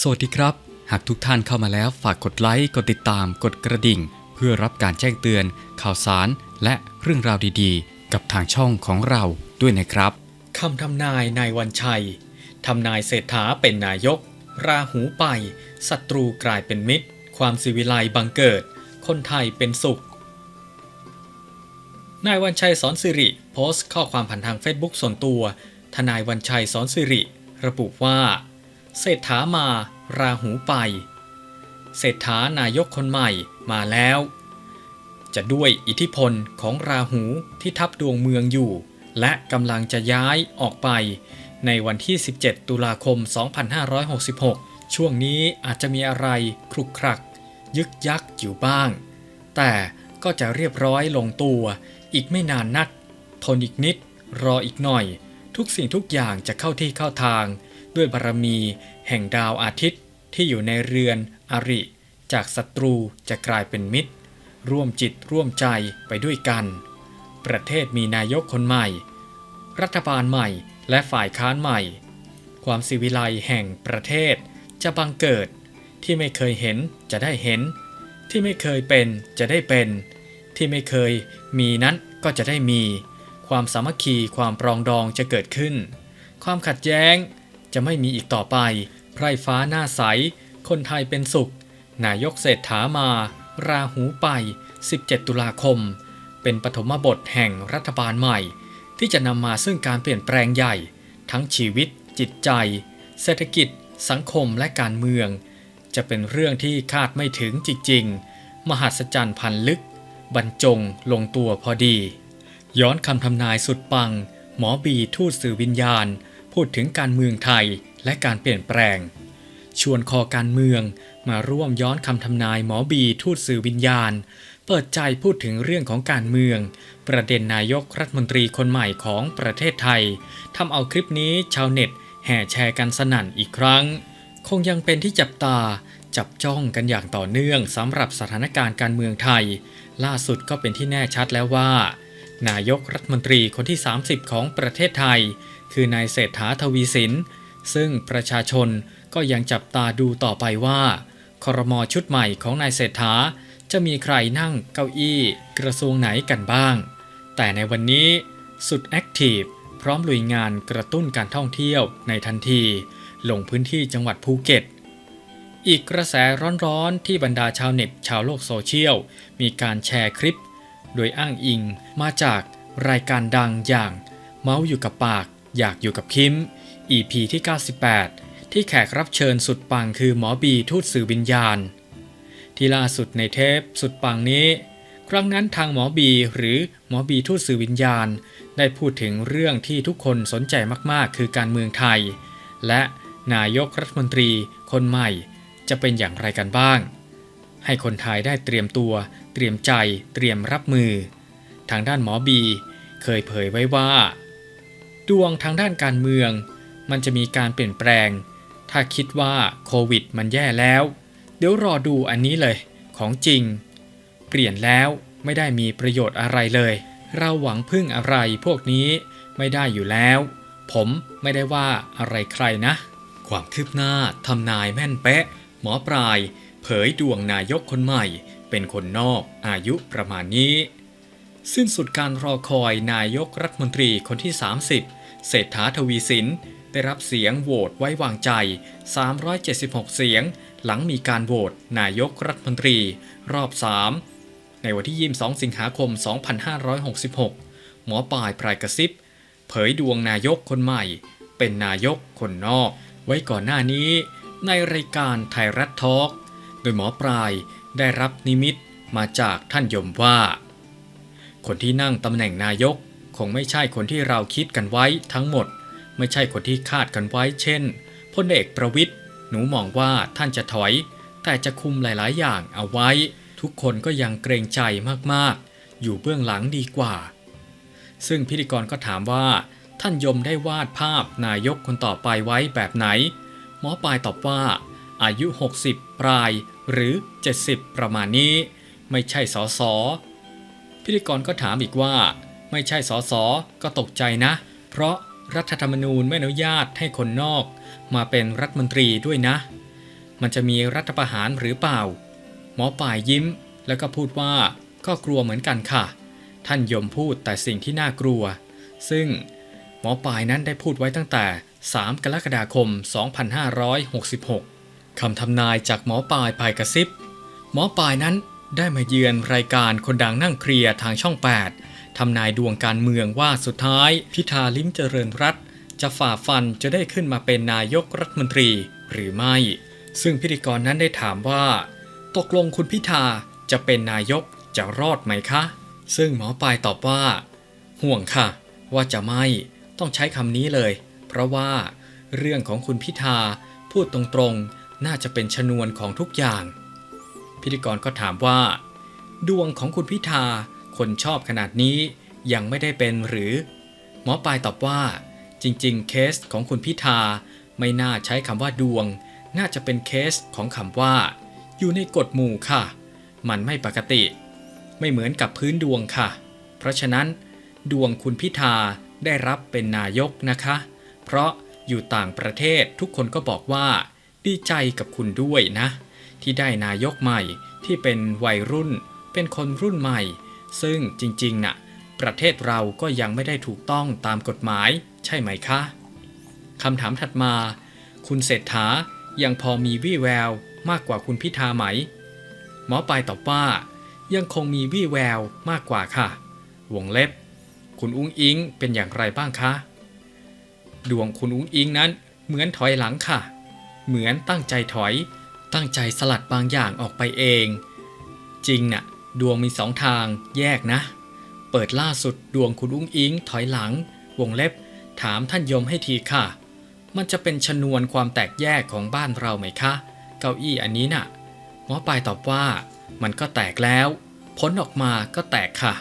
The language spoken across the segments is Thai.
สวัสดีครับ หากทุกท่านเข้ามาแล้วฝากกดไลค์ กดติดตาม กดกระดิ่ง เพื่อรับการแจ้งเตือน ข่าวสาร และเรื่องราวดีๆ กับทางช่องของเราด้วยนะครับคำทำนายนายวันชัยทำนายเศรษฐาเป็นนายก ราหูไปศัตรูกลายเป็นมิตร ความสิวิไลบังเกิด คนไทยเป็นสุข นายวันชัยสอนสิริ โพสต์ข้อความผ่านทางเฟซบุ๊กส่วนตัว ทนายวันชัยสอนสิริ ระบุว่า เศรษฐามา ราหูไป เศรษฐานายกคนใหม่มาแล้ว จะด้วยอิทธิพลของราหูที่ทับดวงเมืองอยู่ และกำลังจะย้ายออกไป ในวันที่ 17 ตุลาคม 2566 ช่วงนี้อาจจะมีอะไรครุกครัก ยึกยักอยู่บ้าง แต่ก็จะเรียบร้อยลงตัว อีกไม่นานนัก ทนอีกนิด รออีกหน่อย ทุกสิ่งทุกอย่างจะเข้าที่เข้าทาง ด้วยบารมี แห่งดาวอาทิตย์ที่อยู่ในเรือนอริ จากศัตรูจะกลายเป็นมิตร ร่วมจิตร่วมใจไปด้วยกัน ประเทศมีนายกคนใหม่ รัฐบาลใหม่และฝ่ายค้านใหม่ ความสิวิไลแห่งประเทศจะบังเกิด ที่ไม่เคยเห็นจะได้เห็น ที่ไม่เคยเป็นจะได้เป็น ที่ไม่เคยมีนั้นก็จะได้มี ความสามัคคีความปรองดองจะเกิดขึ้น ความขัดแย้ง จะไม่มีอีกต่อไป ไพร่ฟ้าหน้าใส คนไทยเป็นสุข นายกเศรษฐามา ราหูไป 17 ตุลาคม เป็นปฐมบทแห่งรัฐบาลใหม่ ที่จะนำมาซึ่งการเปลี่ยนแปลงใหญ่ ทั้งชีวิต จิตใจ เศรษฐกิจ สังคมและการเมือง จะเป็นเรื่องที่คาดไม่ถึงจริง ๆ มหัศจรรย์พันลึก บรรจงลงตัวพอดี ย้อนคำทำนายสุดปัง หมอบีทูตสื่อวิญญาณ พูดถึงการเมืองไทยและการเปลี่ยนแปลง ชวนคอการเมืองมาร่วมย้อนคำทำนายหมอบีทูตสื่อวิญญาณ เปิดใจพูดถึงเรื่องของการเมือง ประเด็นนายกรัฐมนตรีคนใหม่ของประเทศไทยทำเอาคลิปนี้ชาวเน็ต แห่แชร์กันสนั่นอีกครั้ง คงยังเป็นที่จับตาจับจ้องกันอย่างต่อเนื่องสำหรับสถานการณ์การเมืองไทย ล่าสุดก็เป็นที่แน่ชัดแล้วว่า นายกรัฐมนตรีคนที่ 30 ของประเทศไทย คือนายเศรษฐาทวีสิน ซึ่งประชาชนก็ยังจับตาดูต่อไปว่าคอรมอชุดใหม่ของนายเศรษฐาจะมีใครนั่งเก้าอี้กระทรวงไหนกันบ้าง แต่ในวันนี้สุดแอคทีฟพร้อมลุยงานกระตุ้นการท่องเที่ยวในทันที ลงพื้นที่จังหวัดภูเก็ต อีกกระแสร้อนๆ ที่บรรดาชาวเน็ตชาวโลกโซเชียล มีการแชร์คลิป โดยอ้างอิงมาจากรายการดังอย่าง เมาส์อยู่กับปาก อยากอยู่กับคิม EP ที่ 98 ที่แขกรับเชิญสุดปังคือหมอบีทูตสื่อวิญญาณ ที่ล่าสุดในเทปสุดปังนี้ ครั้งนั้นทางหมอบีหรือหมอบีทูตสื่อวิญญาณ ได้พูดถึงเรื่องที่ทุกคนสนใจมากๆ คือการเมืองไทย และนายกรัฐมนตรีคนใหม่ จะเป็นอย่างไรกันบ้าง ให้คนไทยได้เตรียมตัว เตรียมใจ เตรียมรับมือ ทางด้านหมอบี เคยเผยไว้ว่า ดวงทางด้านการเมือง มันจะมีการเปลี่ยนแปลง ถ้าคิดว่าโควิดมันแย่แล้ว เดี๋ยวรอดูอันนี้เลย ของจริง เปลี่ยนแล้วไม่ได้มีประโยชน์อะไรเลย เราหวังพึ่งอะไรพวกนี้ไม่ได้อยู่แล้ว ผมไม่ได้ว่าอะไรใครนะ ความคืบหน้าทำนายแม่นเป๊ะ หมอปลาย เผยดวงนายกคนใหม่ เป็นคนนอกอายุประมาณนี้ สิ้นสุดการรอคอยนายกรัฐมนตรีคนที่ 30 เศรษฐาทวีสิน ได้รับเสียงโหวตไว้วางใจ 376 เสียง หลังมีการโหวตนายกรัฐมนตรี รอบ 3 ในวันที่ 22 สิงหาคม 2566 หมอปลายพรายกระซิบ เผยดวงนายกคนใหม่ เป็นนายกคนนอก ไว้ก่อนหน้านี้ ในรายการไทยรัฐทอล์กโดยหมอปลายได้รับนิมิตมาจากท่านยมว่า คนที่นั่งตำแหน่งนายก คงไม่ใช่คนที่เราคิดกันไว้ทั้งหมด ไม่ใช่คนที่คาดกันไว้ เช่นพลเอกประวิทย์หนูมองว่าท่านจะถอย แต่จะคุมหลาย ๆ อย่างเอาไว้ ทุกคนก็ยังเกรงใจมาก ๆ อยู่เบื้องหลังดีกว่า ซึ่งพิธีกรก็ถามว่า ท่านยมได้วาดภาพนายกคนต่อไปไว้แบบไหน หมอปลายตอบว่า อายุ 60 ปลายหรือ 70 ประมาณนี้ ไม่ใช่สอสอ พิธีกรก็ถามอีกว่า ไม่ใช่สอสอก็ตกใจนะ เพราะรัฐธรรมนูญไม่อนุญาตให้คนนอก มาเป็นรัฐมนตรีด้วยนะ มันจะมีรัฐประหารหรือเปล่า หมอป่ายยิ้ม แล้วก็พูดว่าก็กลัวเหมือนกันค่ะ ท่านยมพูดแต่สิ่งที่น่ากลัว ซึ่งหมอป่ายนั้นได้พูดไว้ตั้งแต่ 3 กรกฎาคม 2566คำทำนายจากหมอป่ายภายกระซิบ หมอป่ายนั้น ได้มาเยือนรายการคนดังนั่งเคลียร์ทางช่อง 8 ทำนายดวงการเมืองว่าสุดท้ายพิธาลิ้มเจริญรัตจะฝ่าฟันจะได้ขึ้นมาเป็นนายกรัฐมนตรีหรือไม่ ซึ่งพิธีกรนั้นได้ถามว่า ตกลงคุณพิธาจะเป็นนายกจะรอดไหมคะ ซึ่งหมอปลายตอบว่า ห่วงค่ะ ว่าจะไม่ต้องใช้คำนี้เลย เพราะว่า เรื่องของคุณพิธาพูดตรงๆ น่าจะเป็นชนวนของทุกอย่าง พิธีกรก็ถามว่า ดวงของคุณพิธาคนชอบขนาดนี้ยังไม่ได้เป็นหรือ หมอปลายตอบว่า จริง ๆ เคสของคุณพิธาไม่น่าใช้คำว่าดวง น่าจะเป็นเคสของคำว่า อยู่ในกฎหมู่ค่ะ มันไม่ปกติ ไม่เหมือนกับพื้นดวงค่ะ เพราะฉะนั้น ดวงคุณพิธาได้รับเป็นนายกนะคะ เพราะอยู่ต่างประเทศทุกคนก็บอกว่า ดีใจกับคุณด้วยนะ ที่ได้นายกใหม่ที่เป็นวัยรุ่น เป็นคนรุ่นใหม่ ซึ่งจริงๆน่ะประเทศเราก็ยังไม่ได้ถูกต้องตามกฎหมาย ใช่ไหมคะคำถามถัดมา คุณเศรษฐายังพอมีวี่แววมากกว่าคุณพิธาไหม หมอปลายตอบว่า ยังคงมีวี่แววมากกว่าค่ะ วงเล็บ คุณอุ้งอิงเป็นอย่างไรบ้างคะ ดวงคุณอุ้งอิงนั้นเหมือนถอยหลังค่ะ เหมือนตั้งใจถอย ตั้งใจสลัดบางอย่างออกไปเอง จริงน่ะ ดวงมีสองทางแยกนะ เปิดล่าสุดดวงคุณอุ้งอิงถอยหลัง วงเล็บ ถามท่านยมให้ทีค่ะ มันจะเป็นชนวนความแตกแยกของบ้านเราไหมคะ เก้าอี้อันนี้น่ะ หมอปลายตอบว่า มันก็แตกแล้วผลออกมาก็แตกค่ะ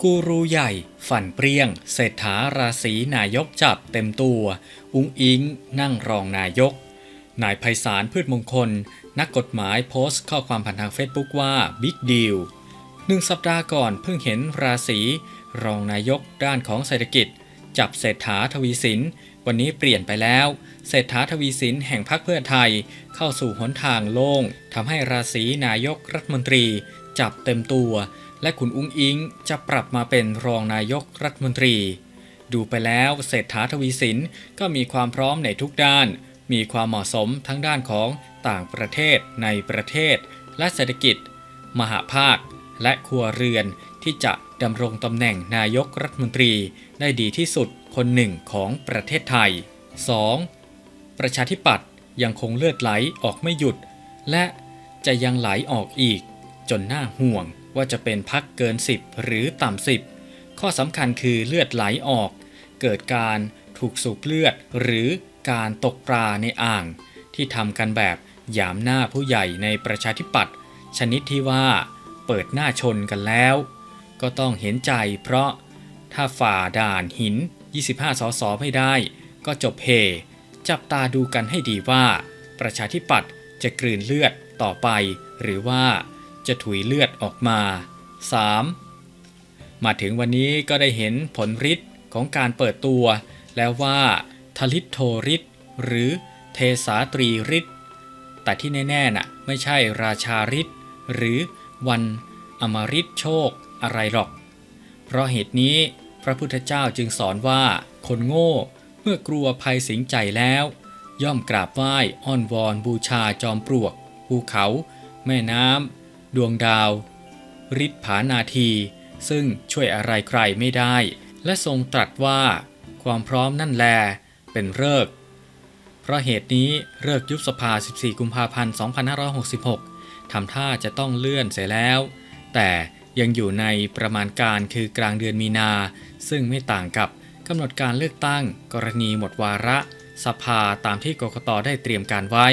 กูรูใหญ่ ฝันเปรี้ยง เศรษฐาราศีนายกจับเต็มตัว อุ้งอิงนั่งรองนายก นายไพศาลพืชมงคล นักกฎหมายโพสต์ข้อความผ่านทางเฟซบุ๊กว่าบิ๊กดีลหนึ่งสัปดาห์ก่อนเพิ่งเห็นราศีรองนายกด้านของเศรษฐกิจ จับเศรษฐาทวีสิน วันนี้เปลี่ยนไปแล้ว เศรษฐาทวีสินแห่งพรรคเพื่อไทย เข้าสู่หนทางโล่งทำให้ราศีนายกรัฐมนตรี จับเต็มตัว และคุณอุ้งอิงจะปรับมาเป็นรองนายกรัฐมนตรี ดูไปแล้วเศรษฐาทวีสินก็มีความพร้อมในทุกด้าน มีความเหมาะสมทั้งด้านของต่างประเทศในประเทศ และเศรษฐกิจ มหาภาค และครัวเรือนที่จะดำรงตำแหน่งนายกรัฐมนตรีได้ดีที่สุดคนหนึ่งของประเทศไทย 2. ประชาธิปัตย์ยังคงเลือดไหลออกไม่หยุด และจะยังไหลออกอีก จนน่าห่วงว่าจะเป็นพักเกิน 10 หรือต่ำ 10 ข้อสำคัญคือเลือดไหลออก เกิดการถูกสูบเลือดหรือ การตกปลาในอ่าง ที่ทำกันแบบหยามหน้าผู้ใหญ่ในประชาธิปัตย์ชนิดที่ว่าเปิดหน้าชนกันแล้ว ก็ต้องเห็นใจเพราะถ้าฝ่าด่านหิน 25 สสไม่ได้ ก็จบเฮจับตาดูกันให้ดีว่า ประชาธิปัตย์จะกลืนเลือดต่อไป หรือว่าจะถุยเลือดออกมา 3. มาถึงวันนี้ก็ได้เห็นผลฤทธิ์ของการเปิดตัว แล้วว่า ทลิตโทฤทธิ์หรือเทสาตรีฤทธิ์แต่ที่แน่ๆน่ะไม่ใช่ราชาฤทธิ์หรือวันอมฤตโชคอะไรหรอก เพราะเหตุนี้พระพุทธเจ้าจึงสอนว่าคนโง่เมื่อกลัวภัยสิงใจแล้ว ย่อมกราบไหว้อ้อนวอนบูชาจอมปลวก ภูเขา แม่น้ำดวงดาวฤทธิผานาที ซึ่งช่วยอะไรใครไม่ได้ และทรงตรัสว่า ความพร้อมนั่นแล เป็นเลิกเพราะเหตุนี้เลิกยุบสภา 14 กุมภาพันธ์ 2566 ทำท่าจะต้องเลื่อนเสียแล้ว แต่ยังอยู่ในประมาณการคือกลางเดือนมีนา ซึ่งไม่ต่างกับกำหนดการเลือกตั้ง กรณีหมดวาระ สภาตามที่กกตได้เตรียมการไว้